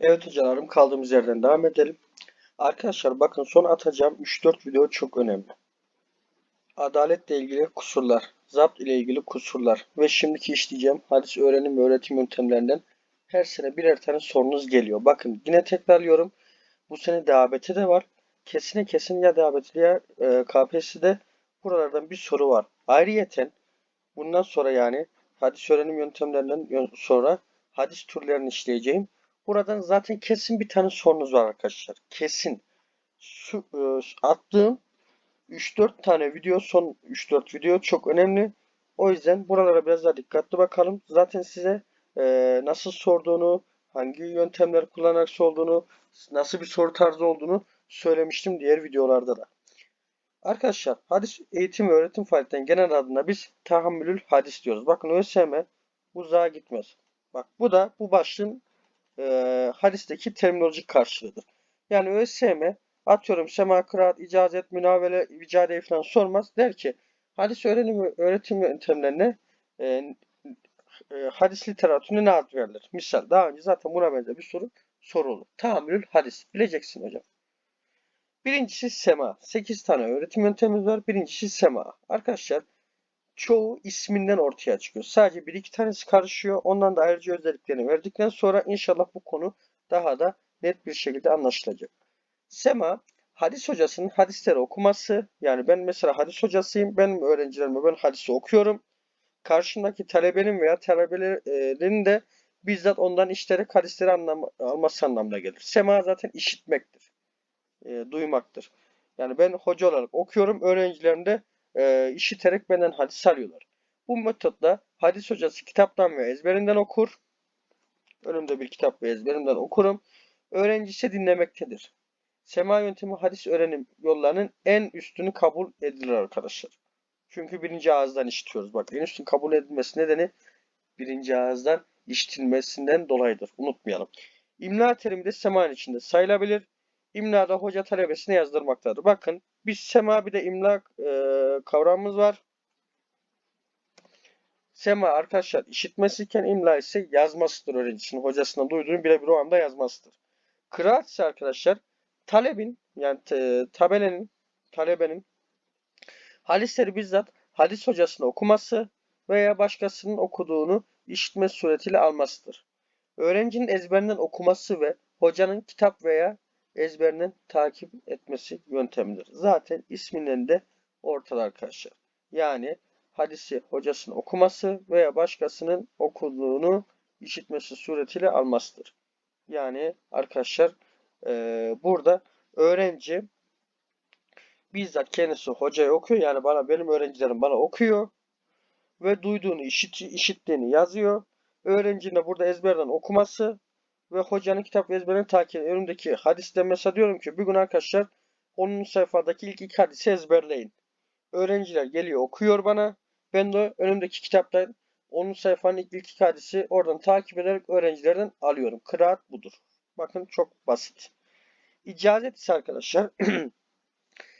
Evet hocalarım kaldığımız yerden devam edelim. Arkadaşlar bakın son atacağım 3-4 video çok önemli. Adaletle ilgili kusurlar, zapt ile ilgili kusurlar ve şimdiki işleyeceğim hadis öğrenim ve öğretim yöntemlerinden her sene birer tane sorunuz geliyor. Bakın yine tekrarlıyorum. Bu sene DABT de var. Kesine kesin ya DABT ya e, KPSS'de buralardan bir soru var. Ayrıyeten bundan sonra yani hadis öğrenim yöntemlerinden yön- sonra hadis türlerini işleyeceğim. Buradan zaten kesin bir tane sorunuz var arkadaşlar. Kesin. Şu, e, attığım 3-4 tane video son 3-4 video çok önemli. O yüzden buralara biraz daha dikkatli bakalım. Zaten size e, nasıl sorduğunu, hangi yöntemler kullanarak sorduğunu, nasıl bir soru tarzı olduğunu söylemiştim diğer videolarda da. Arkadaşlar hadis eğitim ve öğretim faaliyetlerinin genel adına biz tahammülül hadis diyoruz. Bakın ÖSYM uzağa gitmez. Bak bu da bu başlığın e, terminolojik karşılığıdır. Yani ÖSYM atıyorum sema, kıraat, icazet, münavele, vicade falan sormaz. Der ki hadis öğrenim ve öğretim yöntemlerine e, e, hadis literatürüne ne ad verilir? Misal daha önce zaten buna benzer bir soru soruldu. Tahammülül hadis. Bileceksin hocam. Birincisi sema. 8 tane öğretim yöntemimiz var. Birincisi sema. Arkadaşlar çoğu isminden ortaya çıkıyor. Sadece bir iki tanesi karışıyor. Ondan da ayrıca özelliklerini verdikten sonra inşallah bu konu daha da net bir şekilde anlaşılacak. Sema hadis hocasının hadisleri okuması. Yani ben mesela hadis hocasıyım. Benim öğrencilerime ben hadisi okuyorum. Karşımdaki talebenin veya talebelerin de bizzat ondan işiterek hadisleri anlam alması anlamına gelir. Sema zaten işitmektir. E, duymaktır. Yani ben hoca olarak okuyorum. Öğrencilerim de e, işiterek benden hadis alıyorlar. Bu metotla hadis hocası kitaptan ve ezberinden okur. Önümde bir kitap ve ezberimden okurum. Öğrenci ise dinlemektedir. Sema yöntemi hadis öğrenim yollarının en üstünü kabul edilir arkadaşlar. Çünkü birinci ağızdan işitiyoruz. Bak en üstün kabul edilmesi nedeni birinci ağızdan işitilmesinden dolayıdır. Unutmayalım. İmla terimi de semanın içinde sayılabilir. İmlada hoca talebesine yazdırmaktadır. Bakın biz sema bir de imla e, kavramımız var. Sema arkadaşlar işitmesiyken imla ise yazmasıdır öğrencisinin hocasından duyduğunu birebir o anda yazmasıdır. Kıraat ise arkadaşlar talebin yani te, tabelenin talebenin hadisleri bizzat hadis hocasına okuması veya başkasının okuduğunu işitme suretiyle almasıdır. Öğrencinin ezberinden okuması ve hocanın kitap veya ezberinden takip etmesi yöntemidir. Zaten isminden de ortada arkadaşlar. Yani hadisi hocasının okuması veya başkasının okuduğunu işitmesi suretiyle almasıdır. Yani arkadaşlar e, burada öğrenci bizzat kendisi hocaya okuyor. Yani bana benim öğrencilerim bana okuyor ve duyduğunu işit, işittiğini yazıyor. Öğrencinin de burada ezberden okuması ve hocanın kitap ezberini takip önümdeki hadiste mesela diyorum ki bir gün arkadaşlar 10. sayfadaki ilk iki hadisi ezberleyin. Öğrenciler geliyor okuyor bana. Ben de önümdeki kitaptan 10. sayfanın ilk iki hadisi oradan takip ederek öğrencilerden alıyorum. Kıraat budur. Bakın çok basit. İcazet ise arkadaşlar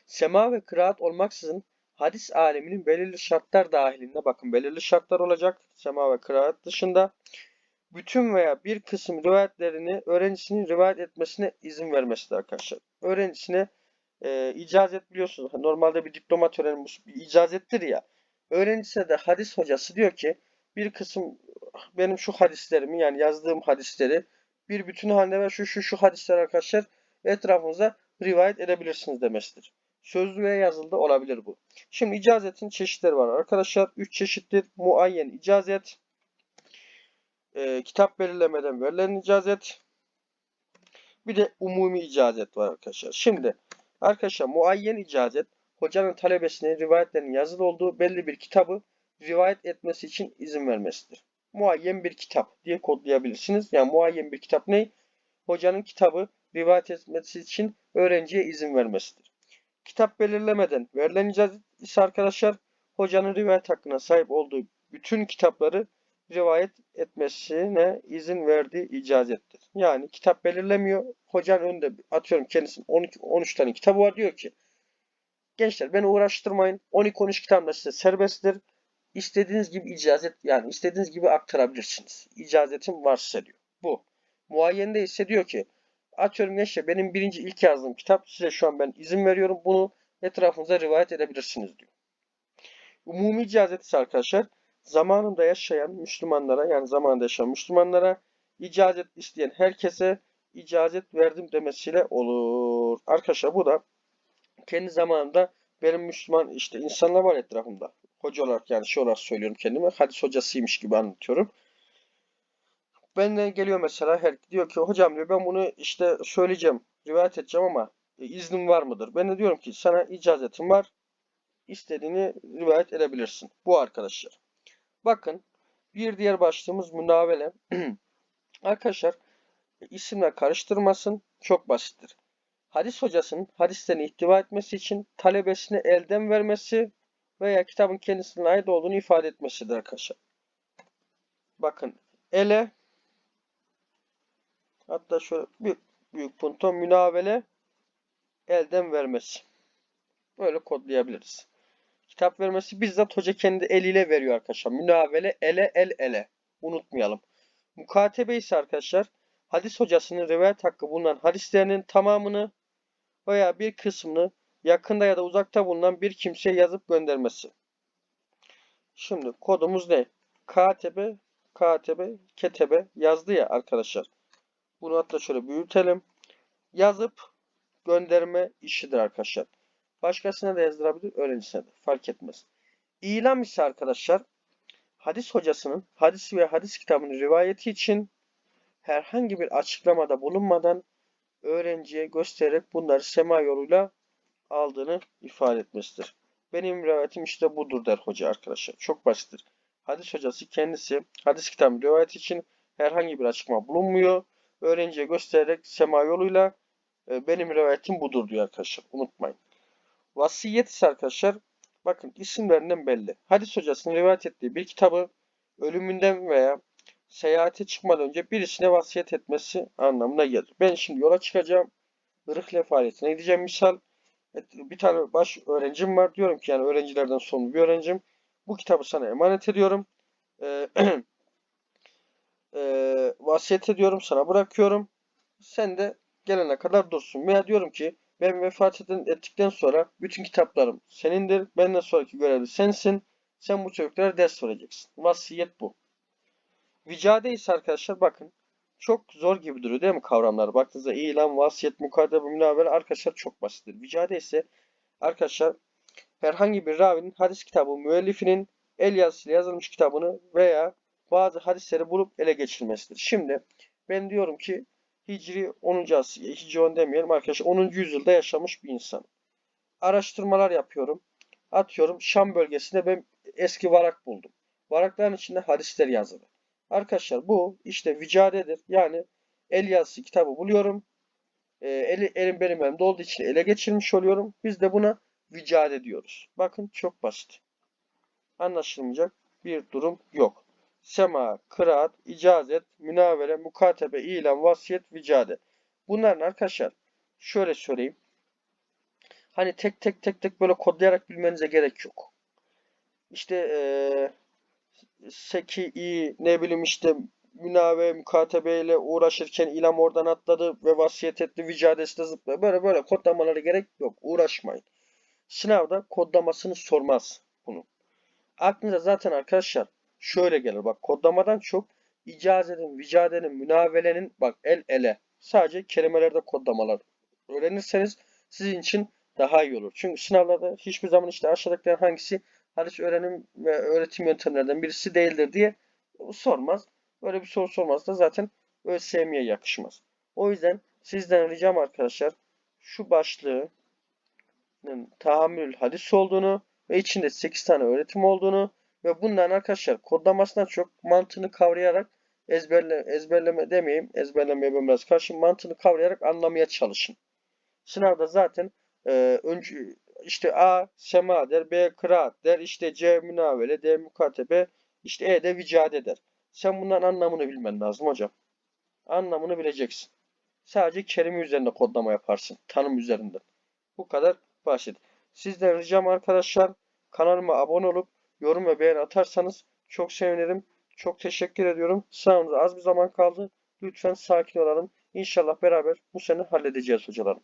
sema ve kıraat olmaksızın hadis aleminin belirli şartlar dahilinde bakın belirli şartlar olacak sema ve kıraat dışında bütün veya bir kısım rivayetlerini öğrencisinin rivayet etmesine izin vermesidir arkadaşlar. Öğrencisine e, icazet biliyorsunuz. Normalde bir diploma töreni bir icazettir ya. Öğrencisine de hadis hocası diyor ki bir kısım benim şu hadislerimi yani yazdığım hadisleri bir bütün halinde ve şu şu şu hadisler arkadaşlar etrafınıza rivayet edebilirsiniz demesidir. Sözlü ve yazılı olabilir bu. Şimdi icazetin çeşitleri var arkadaşlar. 3 çeşittir. Muayyen icazet, e, kitap belirlemeden verilen icazet, bir de umumi icazet var arkadaşlar. Şimdi arkadaşlar muayyen icazet hocanın talebesine rivayetlerin yazılı olduğu belli bir kitabı rivayet etmesi için izin vermesidir. Muayyen bir kitap diye kodlayabilirsiniz. Yani muayyen bir kitap ne? Hocanın kitabı rivayet etmesi için öğrenciye izin vermesidir. Kitap belirlemeden verilen icazet ise arkadaşlar hocanın rivayet hakkına sahip olduğu bütün kitapları rivayet etmesine izin verdiği icazettir. Yani kitap belirlemiyor. Hocanın önünde atıyorum kendisinin 12 13 tane kitabı var diyor ki gençler beni uğraştırmayın. 12-13 kitap da size serbesttir. İstediğiniz gibi icazet yani istediğiniz gibi aktarabilirsiniz. İcazetim varsa diyor. Bu. Muayyende ise diyor ki atıyorum gençler benim birinci ilk yazdığım kitap size şu an ben izin veriyorum. Bunu etrafınıza rivayet edebilirsiniz diyor. Umumi icazet ise arkadaşlar zamanında yaşayan Müslümanlara yani zamanında yaşayan Müslümanlara icazet isteyen herkese icazet verdim demesiyle olur. Arkadaşlar bu da kendi zamanında benim Müslüman işte insanlar var etrafımda. Hoca olarak yani şey olarak söylüyorum kendime. Hadis hocasıymış gibi anlatıyorum. Benden geliyor mesela her diyor ki hocam diyor ben bunu işte söyleyeceğim, rivayet edeceğim ama e, iznin var mıdır? Ben de diyorum ki sana icazetim var. İstediğini rivayet edebilirsin. Bu arkadaşlar. Bakın bir diğer başlığımız münavele. Arkadaşlar isimler karıştırmasın. Çok basittir. Hadis hocasının hadislerini ihtiva etmesi için talebesine elden vermesi veya kitabın kendisine ait olduğunu ifade etmesidir arkadaşlar. Bakın ele hatta şöyle büyük, büyük punto münavele elden vermesi. Böyle kodlayabiliriz. Kitap vermesi bizzat hoca kendi eliyle veriyor arkadaşlar. Münavele ele el ele. Unutmayalım. Mukatebe ise arkadaşlar hadis hocasının rivayet hakkı bulunan hadislerinin tamamını veya bir kısmını yakında ya da uzakta bulunan bir kimseye yazıp göndermesi. Şimdi kodumuz ne? Katebe, katebe, ketebe yazdı ya arkadaşlar. Bunu hatta şöyle büyütelim. Yazıp gönderme işidir arkadaşlar. Başkasına da yazdırabilir, öğrencisine de. Fark etmez. İlam ise arkadaşlar hadis hocasının hadis ve hadis kitabının rivayeti için herhangi bir açıklamada bulunmadan öğrenciye göstererek bunları sema yoluyla aldığını ifade etmesidir. Benim rivayetim işte budur der hoca arkadaşlar. Çok basittir. Hadis hocası kendisi hadis kitabı rivayet için herhangi bir açıklama bulunmuyor. Öğrenciye göstererek sema yoluyla e, benim rivayetim budur diyor arkadaşlar. Unutmayın. Vasiyet ise arkadaşlar bakın isimlerinden belli. Hadis hocasının rivayet ettiği bir kitabı ölümünden veya seyahate çıkmadan önce birisine vasiyet etmesi anlamına gelir. Ben şimdi yola çıkacağım. Irıkle faaliyetine gideceğim misal. Bir tane baş öğrencim var. Diyorum ki yani öğrencilerden sorumlu bir öğrencim. Bu kitabı sana emanet ediyorum. Ee, e, vasiyet ediyorum. Sana bırakıyorum. Sen de gelene kadar dursun. Veya diyorum ki ben vefat ettikten sonra bütün kitaplarım senindir. Benden sonraki görevli sensin. Sen bu çocuklara ders vereceksin. Vasiyet bu. Vicade ise arkadaşlar bakın çok zor gibi duruyor değil mi kavramlar? Baktığınızda ilan, vasiyet, mukadebe, münavere arkadaşlar çok basittir. Vicade ise arkadaşlar herhangi bir ravinin hadis kitabı müellifinin el yazısıyla yazılmış kitabını veya bazı hadisleri bulup ele geçirmesidir. Şimdi ben diyorum ki Hicri 10. asır, Hicri 10 demeyelim arkadaşlar 10. yüzyılda yaşamış bir insan. Araştırmalar yapıyorum. Atıyorum Şam bölgesinde ben eski varak buldum. Varakların içinde hadisler yazılı. Arkadaşlar bu işte vicadedir. Yani el yazısı kitabı buluyorum. E, eli, elim benim elimde olduğu için ele geçirmiş oluyorum. Biz de buna vicade diyoruz. Bakın çok basit. Anlaşılmayacak bir durum yok. Sema, kıraat, icazet, münavere, mukatebe, ilan, vasiyet, vicade. Bunların arkadaşlar şöyle söyleyeyim. Hani tek tek tek tek böyle kodlayarak bilmenize gerek yok. İşte ee, seki i ne bileyim işte münave mukatebe ile uğraşırken ilam oradan atladı ve vasiyet etti vicadesi de zıpladı. Böyle böyle kodlamalara gerek yok. Uğraşmayın. Sınavda kodlamasını sormaz bunu. Aklınıza zaten arkadaşlar şöyle gelir. Bak kodlamadan çok icazetin, vicadenin, münavelenin bak el ele. Sadece kelimelerde kodlamalar öğrenirseniz sizin için daha iyi olur. Çünkü sınavlarda hiçbir zaman işte aşağıdakilerin hangisi hadis öğrenim ve öğretim yöntemlerden birisi değildir diye sormaz. Böyle bir soru sormaz da zaten ÖSYM'ye yakışmaz. O yüzden sizden ricam arkadaşlar şu başlığın tahammül hadis olduğunu ve içinde 8 tane öğretim olduğunu ve bunların arkadaşlar kodlamasından çok mantığını kavrayarak ezberle, ezberleme demeyeyim. Ezberlemeye ben biraz karşıyım. Mantığını kavrayarak anlamaya çalışın. Sınavda zaten e, önce işte A sema der, B kıraat der, işte C münavele, D mukatebe, işte E de vicade der. Sen bunların anlamını bilmen lazım hocam. Anlamını bileceksin. Sadece kelime üzerinde kodlama yaparsın. Tanım üzerinden. Bu kadar basit. Sizden ricam arkadaşlar kanalıma abone olup yorum ve beğeni atarsanız çok sevinirim. Çok teşekkür ediyorum. Sınavınıza az bir zaman kaldı. Lütfen sakin olalım. İnşallah beraber bu sene halledeceğiz hocalarım.